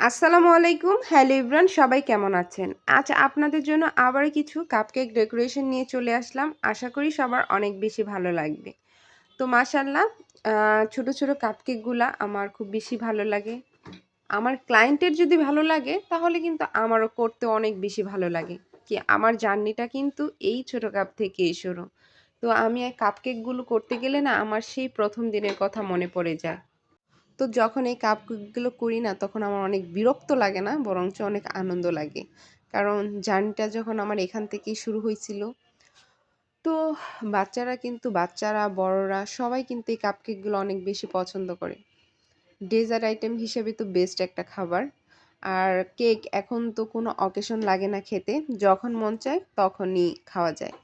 আসসালামু আলাইকুম। হ্যালো ইব্রান, সবাই কেমন আছেন? আজ আপনাদের জন্য আবার কিছু কাপকেক ডেকোরেশন নিয়ে চলে আসলাম। আশা করি সবার অনেক বেশি ভালো লাগবে। তো মাশাল্লাহ ছোট ছোট কাপকেকগুলা আমার খুব বেশি ভালো লাগে। আমার ক্লায়েন্টের যদি ভালো লাগে, তাহলে কিন্তু আমারও করতে অনেক বেশি ভালো লাগে। কি, আমার জার্নিটা কিন্তু এই ছোট কাপ থেকেই শুরু। তো আমি কাপকেকগুলো করতে গেলে না, আমার সেই প্রথম দিনের কথা মনে পড়ে যায়। তো যখন এই কাপগুলো করি না, তখন আমার অনেক বিরক্ত লাগে না, বরঞ্চ অনেক আনন্দ লাগে। কারণ জার্নিটা যখন আমার এখান থেকেই শুরু হয়েছিল, তো বাচ্চারা কিন্তু, বাচ্চারা, বড়রা সবাই কিন্তু এই কাপকেকগুলো অনেক বেশি পছন্দ করে। ডেজার্ট আইটেম হিসেবে তো বেস্ট একটা খাবার। আর কেক এখন তো কোনো অকেশন লাগে না খেতে, যখন মন চায় তখনই খাওয়া যায়।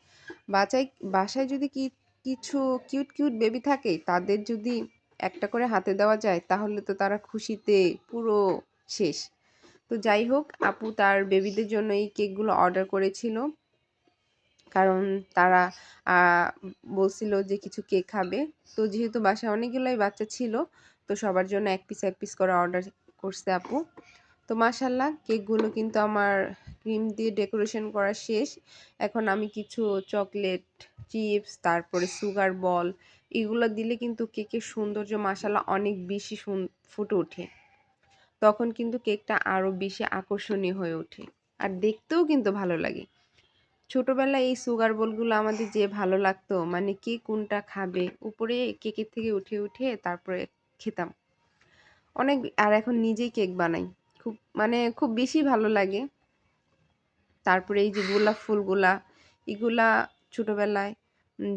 বাচ্চায় বাসায় যদি কি, কিছু কিউট কিউট বেবি থাকে, তাদের যদি একটা করে হাতে দেওয়া যায়, তাহলে তো তারা খুশিতে পুরো শেষ। তো যাই হোক, আপু তার বেবিদের জন্য এই কেকগুলো অর্ডার করেছিল। কারণ তারা বলছিল যে কিছু কেক খাবে। তো যেহেতু বাসায় অনেকগুলোই বাচ্চা ছিল, তো সবার জন্য এক পিস এক পিস করে অর্ডার করছে আপু। তো মাসাল্লাহ কেকগুলো কিন্তু আমার ক্রিম দিয়ে ডেকোরেশন করা শেষ। এখন আমি কিছু চকলেট, চিপস, তারপরে সুগার বল এগুলো দিলে কিন্তু কেকের সৌন্দর্য মাসালা অনেক বেশি ফুটে ওঠে। তখন কিন্তু কেকটা আরও বেশি আকর্ষণীয় হয়ে ওঠে। আর দেখতেও কিন্তু ভালো লাগে। ছোটোবেলায় এই সুগার বলগুলো আমাদের যে ভালো লাগতো মানে কে কোনটা খাবে, উপরে কেকের থেকে উঠে উঠে তারপরে খেতাম। অনেক, আর এখন নিজেই কেক বানাই। খুব মানে খুব বেশি ভালো লাগে। তারপরে এই যে গোলাপ ফুলগুলা, এগুলা ছোটোবেলায়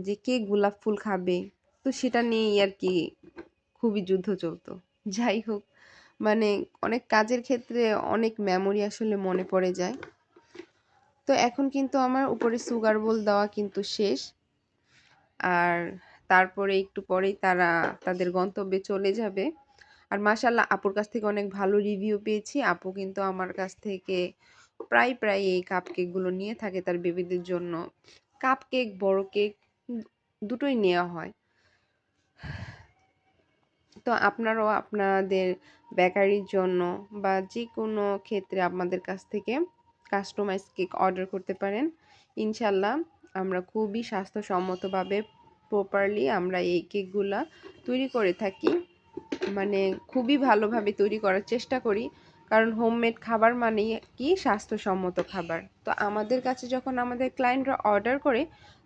যে কে গোলাপ ফুল খাবে তো সেটা নিয়েই আর কি খুবই যুদ্ধ চলতো। যাই হোক মানে অনেক কাজের ক্ষেত্রে অনেক মেমোরি আসলে মনে পড়ে যায়। তো এখন কিন্তু আমার উপরে সুগার বোল দেওয়া কিন্তু শেষ। আর তারপরে একটু পরেই তারা তাদের গন্তব্যে চলে যাবে। আর মাসাল্লাহ আপুর কাছ থেকে অনেক ভালো রিভিউ পেয়েছি। আপু কিন্তু আমার কাছ থেকে প্রায় প্রায় এই কাপ কেকগুলো নিয়ে থাকে তার বেবিদের জন্য। কাপ কেক বড় কেক দুটোই নেওয়া হয়। তো আপনারাও আপনাদের বেকারির জন্য বা যে কোনো ক্ষেত্রে আপনাদের কাছ থেকে কাস্টমাইজ কেক অর্ডার করতে পারেন। ইনশাল্লাহ আমরা খুবই স্বাস্থ্যসম্মতভাবে প্রপারলি আমরা এই কেকগুলা তৈরি করে থাকি। মানে খুবই ভালোভাবে তৈরি করার চেষ্টা করি। কারণ হোমমেড খাবার মানে কি? স্বাস্থ্যসম্মত খাবার। তো আমাদের কাছে যখন আমাদের ক্লায়েন্টরা অর্ডার করে,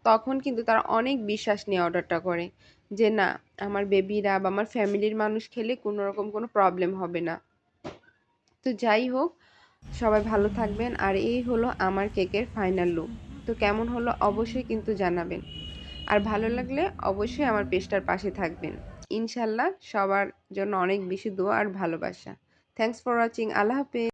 তখন কিন্তু তারা অনেক বিশ্বাস নিয়ে অর্ডারটা করে। যে, না, আমার বেবিরা বা আমার ফ্যামিলির মানুষ খেলে কোনো রকম কোনো প্রবলেম হবে না। তো যাই হোক, সবাই ভালো থাকবেন। আর এই হলো আমার কেকের ফাইনাল লুক তো কেমন হলো অবশ্যই কিন্তু জানাবেন। আর ভালো লাগলে অবশ্যই আমার পেজটার পাশে থাকবেন। ইনশাল্লাহ সবার জন্য অনেক বেশি দোয়া আর ভালোবাসা। থ্যাংকস ফর ওয়াচিং আল্লাহ হাফেজ।